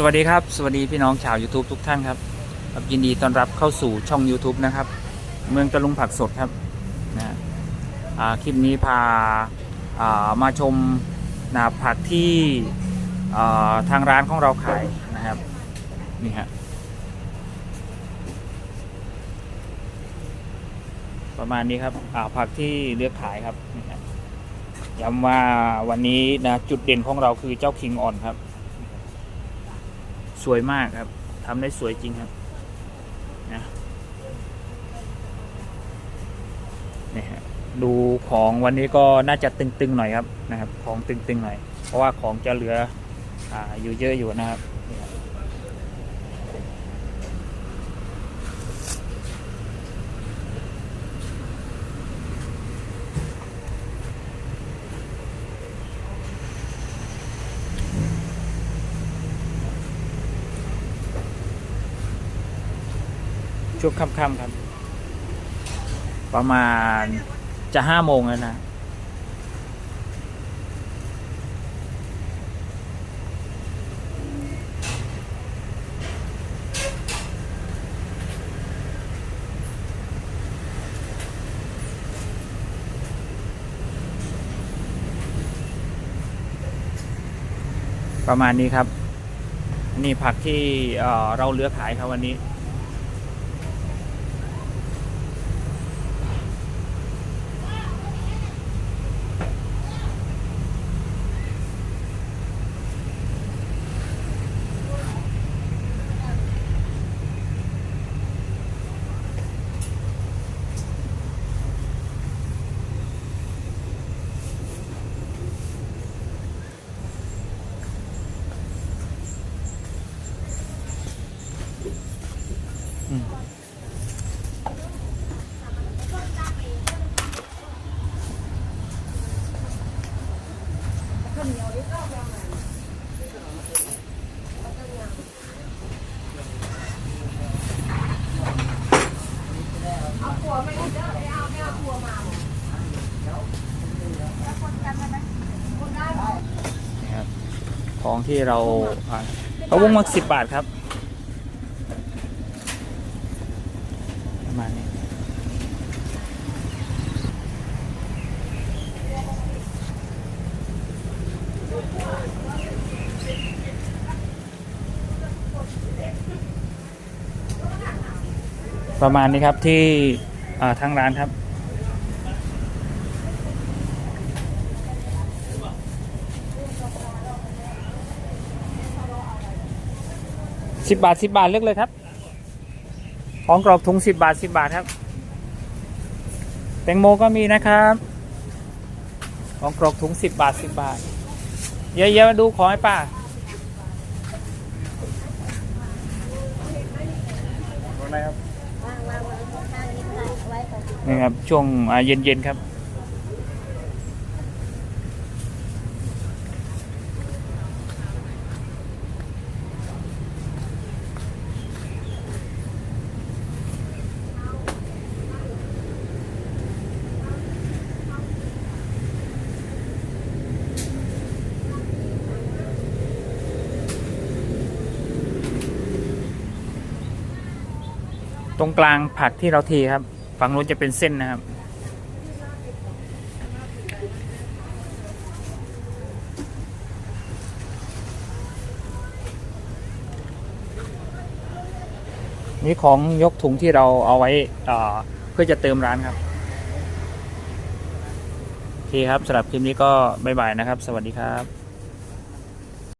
สวัสดีครับ สวัสดีพี่น้องชาว YouTube ทุกท่านครับครับยินดีต้อนรับเข้าสู่ช่อง YouTube นะครับ เมืองตะลุงผักสดครับนะคลิปนี้พาามาชมนะผักที่าทางร้านของเราขายนะครับนี่ฮะประมาณนี้ครับผักที่เลือกขายครับย้ำว่าวันนี้นะจุดเด่นของเราคือเจ้าคิงอ่อนครับ สวยมากครับทำได้สวยจริงครับนะนี่ฮะดูของวันนี้ก็น่าจะตึงๆหน่อยครับนะครับ ของตึงๆหน่อย เพราะว่าของจะเหลืออ่าอยู่เยอะอยู่นะครับ ช่วงค่ำๆครับ ประมาณจะห้าโมงแล้วนะ ประมาณนี้ครับ นี่ผักที่เเราเลือกขายครับวันนี้ ของที่เราอ่าเอาวงมาสิบบาทครับ ประมาณนี้ ประมาณนี้ครับที่ทางร้านครับสิบบาทสิบบาทเลือกเลยครับ ของกรอบถุงสิบบาทสิบบาทครับ แตงโมก็มีนะครับ ของกรอบถุงสิบบาทสิบบาท เยอะๆมาดูของให้ป้าอะไรครับ วางวางวางข้างนี้ก็ได้ไว้ก่อ นนี่ครับ ช่วงเย็นๆครับตรงกลางผักที่เราเทครับ ฝั่งนู้นจะเป็นเส้นนะครับ นี่ของยกถุงที่เราเอาไว้เอ่อเพื่อจะเติมร้านครับ โอเคครับสำหรับคลิปนี้ก็บ๊ายบายนะครับ สวัสดีครับ